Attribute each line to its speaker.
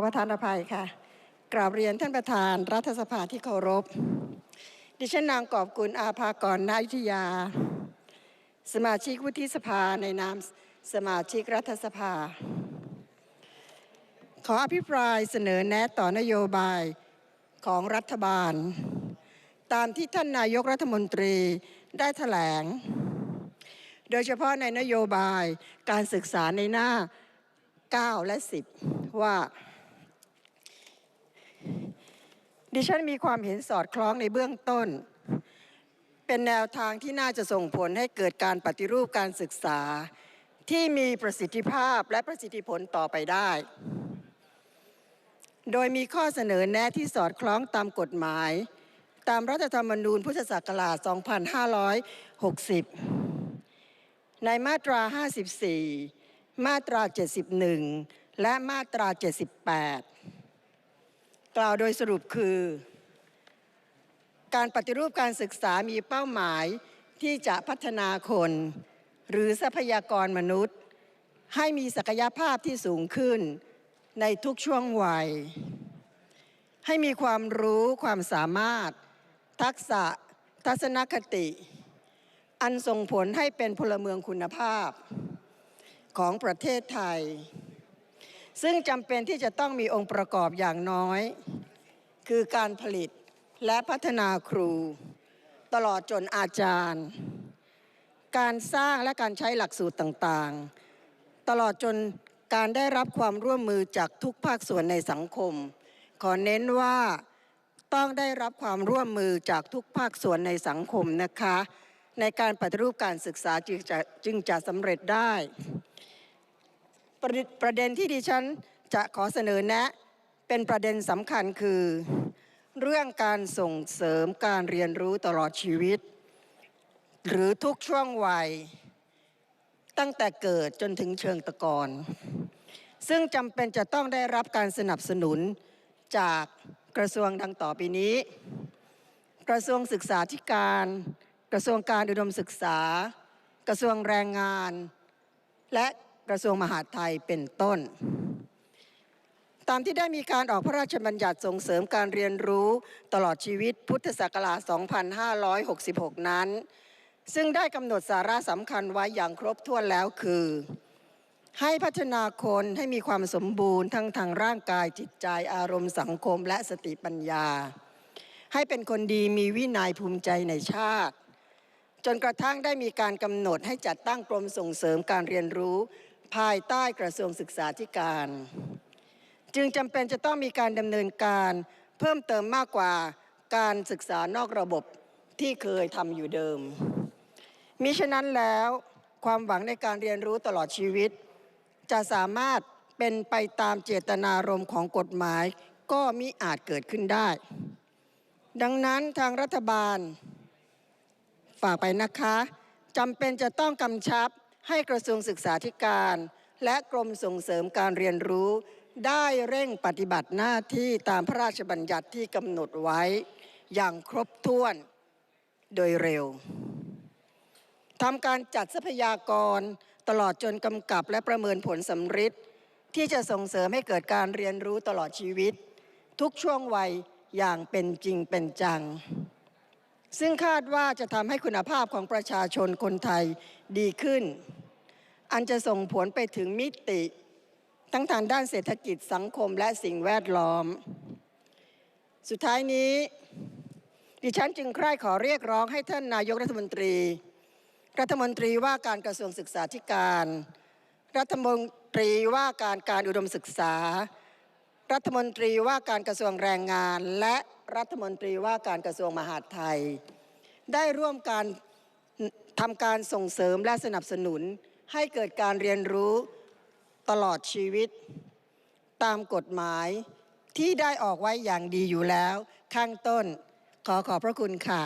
Speaker 1: ขอประทานอภัยค่ะ กราบเรียนท่านประธานรัฐสภาที่เคารพ ดิฉันนางกอบกุลอาภากรนายุทยา สมาชิกวุฒิสภาในนามสมาชิกรัฐสภา ขออภิปรายเสนอแนะต่อนโยบายของรัฐบาล ตามที่ท่านนายกรัฐมนตรีได้แถลง โดยเฉพาะในนโยบายการศึกษาในหน้า 9 และ 10 ว่า ดิฉันมีความเห็นสอดคล้องในเบื้องต้น เป็นแนวทางที่น่าจะส่งผลให้เกิดการปฏิรูปการศึกษา ที่มีประสิทธิภาพและประสิทธิผลต่อไปได้ โดยมีข้อเสนอแนะที่สอดคล้องตามกฎหมาย ตามรัฐธรรมนูญพุทธศักราช 2560 ในมาตรา 54 มาตรา 71 และมาตรา 78 กล่าวโดยสรุปคือ การปฏิรูปการศึกษามีเป้าหมายที่จะพัฒนาคน หรือทรัพยากรมนุษย์ ให้มีศักยภาพที่สูงขึ้นในทุกช่วงวัย ให้มีความรู้ความสามารถ ทักษะ ทัศนคติ อันส่งผลให้เป็นพลเมืองคุณภาพของประเทศไทย ซึ่งจำเป็นที่จะต้องมีองค์ประกอบอย่างน้อย คือการผลิตและพัฒนาครู ตลอดจนอาจารย์ การสร้างและการใช้หลักสูตรต่างๆ ตลอดจนการได้รับความร่วมมือจากทุกภาคส่วนในสังคม ขอเน้นว่าต้องได้รับความร่วมมือจากทุกภาคส่วนในสังคมนะคะ ในการปฏิรูปการศึกษาจึงจะจึงจะสำเร็จได้ ประเด็นประเด็นที่ดิฉันจะขอเสนอแนะ เป็นประเด็นสำคัญคือ เรื่องการส่งเสริมการเรียนรู้ตลอดชีวิต หรือทุกช่วงวัย ตั้งแต่เกิดจนถึงเชิงตะกอนซึ่งจำเป็นจะต้องได้รับการสนับสนุนจากกระทรวงดังต่อไปนี้ กระทรวงศึกษาธิการ กระทรวงการอุดมศึกษา กระทรวงแรงงาน และ กระทรวงมหาดไทยเป็นต้น ตามที่ได้มีการออกพระราชบัญญัติส่งเสริมการเรียนรู้ตลอดชีวิตพุทธศักราช 2566 นั้น ซึ่งได้กำหนดสาระสำคัญไว้อย่างครบถ้วนแล้วคือ ให้พัฒนาคนให้มีความสมบูรณ์ทั้งทางร่างกายจิตใจอารมณ์สังคมและสติปัญญา ให้เป็นคนดีมีวินัยภูมิใจในชาติจนกระทั่งได้มีการกำหนดให้จัดตั้งกรมส่งเสริมการเรียนรู้ ภายใต้กระทรวงศึกษาธิการ จึงจำเป็นจะต้องมีการดำเนินการเพิ่มเติมมากกว่าการศึกษานอกระบบที่เคยทำอยู่เดิม มิฉะนั้นแล้วความหวังในการเรียนรู้ตลอดชีวิต จะสามารถเป็นไปตามเจตนารมณ์ของกฎหมายก็มิอาจเกิดขึ้นได้ ดังนั้นทางรัฐบาล ฝากไปนะคะจำเป็นจะต้องกำชับ ให้กระทรวงศึกษาธิการ และกรมส่งเสริมการเรียนรู้ ได้เร่งปฏิบัติหน้าที่ตามพระราชบัญญัติที่กำหนดไว้ อย่างครบถ้วนโดยเร็วทำการจัดทรัพยากรตลอดจนกำกับและประเมินผลสำฤทธิ์ที่จะส่งเสริมให้เกิดการเรียนรู้ตลอดชีวิต ทุกช่วงวัยอย่างเป็นจริงเป็นจัง ซึ่งคาดว่าจะทำให้คุณภาพของประชาชนคนไทยดีขึ้น อันจะส่งผลไปถึงมิติ ทั้งทางด้านเศรษฐกิจสังคมและสิ่งแวดล้อม สุดท้ายนี้ ดิฉันจึงใคร่ขอเรียกร้องให้ท่านนายกรัฐมนตรี รัฐมนตรีว่าการกระทรวงศึกษาธิการ รัฐมนตรีว่าการการอุดมศึกษา รัฐมนตรีว่าการกระทรวงแรงงาน และรัฐมนตรีว่าการกระทรวงมหาดไทย ได้ร่วมการทำการส่งเสริมและสนับสนุน ให้เกิดการเรียนรู้ตลอดชีวิต ตามกฎหมายที่ได้ออกไว้อย่างดีอยู่แล้ว ข้างต้นขอขอบพระคุณค่ะ